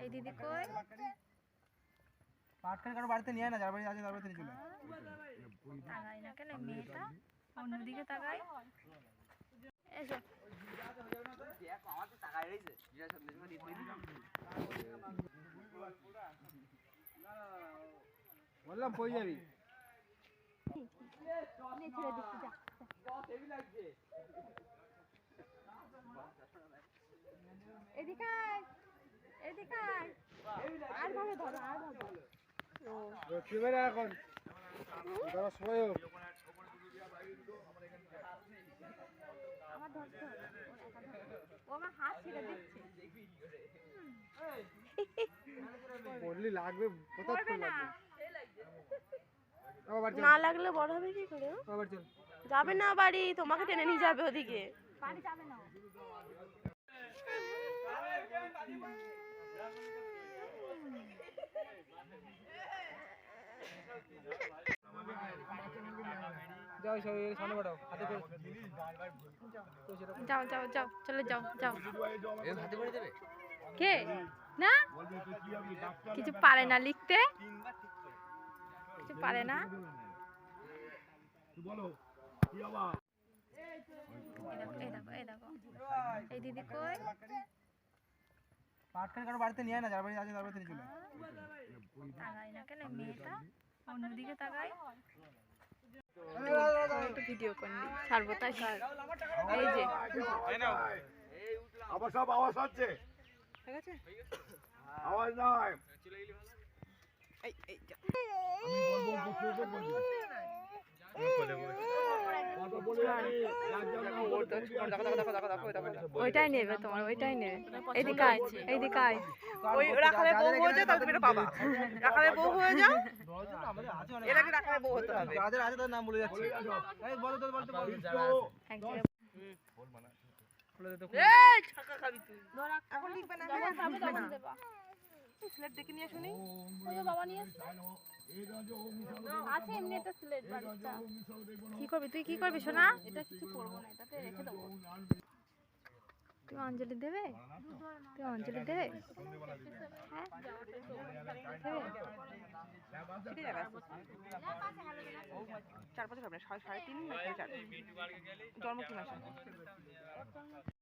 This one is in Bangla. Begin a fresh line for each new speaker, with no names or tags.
এই দিদি কই?
পাটখানি। কারও বাড়িতে নিয়ে আয় না যার বাড়ি আছে তার বাড়িতে নিয়ে চলে
তাকাই না কেন মেয়েটা? অন্যদিকে তাকাই। এসো
বললাম কই যাবি?
এদিকে
এখন লাগবে
না।
লাগলে বড় হবে কি করে যাবে না বাড়ি তোমাকে টেনে নিয়ে যাবে ওদিকে।
বাড়ি যাবে না
যাও সব সামনে বাড়াও হাতে করে।
যাও যাও যাও চলে যাও যাও। কে? না? কিছু পারে না লিখতে? কিছু পারে না? এই দেখো এই দেখো। এই দেখো এই দিদি কই?
পাটখানি কারও বাড়িতে নিয়ে আয় না যার বাড়ি আছে তার বাড়িতে নিয়ে চলে।
না কেন মেয়েটা? অন্যদিকে তাকাই। একটু ভিডিও করে ছাড়বো তাই। এই যে।
আবার সব আওয়াজ হচ্ছে।
ঠিক আছে
আওয়াজ নয়।
ওইটাই নেবে তোমার ওইটাই নেবে। এইদিকে আয় এইদিকে আয়।
ওই রাখালে বউ হয়ে যায় তাহলে তুমি এটা পাবা। রাখালে বউ হয়ে যাও।
আমাদের আছে
রাখালে বউ হতে হবে
যাদের আছে তাদের নাম বলে যাচ্ছে। এই বলো তো বলো তো বলো তো।
এই ছাকা খাবি তুই। এখন লিখবে না? হ্যাঁ লিখবে না। স্লেট দেখে নিয়ে শুনি
আছে এমনি একটা স্লেট বাড়িটা। কি করবি? তুই কি করবি সোনা? এটা কিছু করব না এটাতে রেখে দেবো। তুই অঞ্জলি দেবে? তুই অঞ্জলি দেবে? হ্যাঁ?
চার বছর হবে সাড়ে তিন চার জন্ম কি মাসে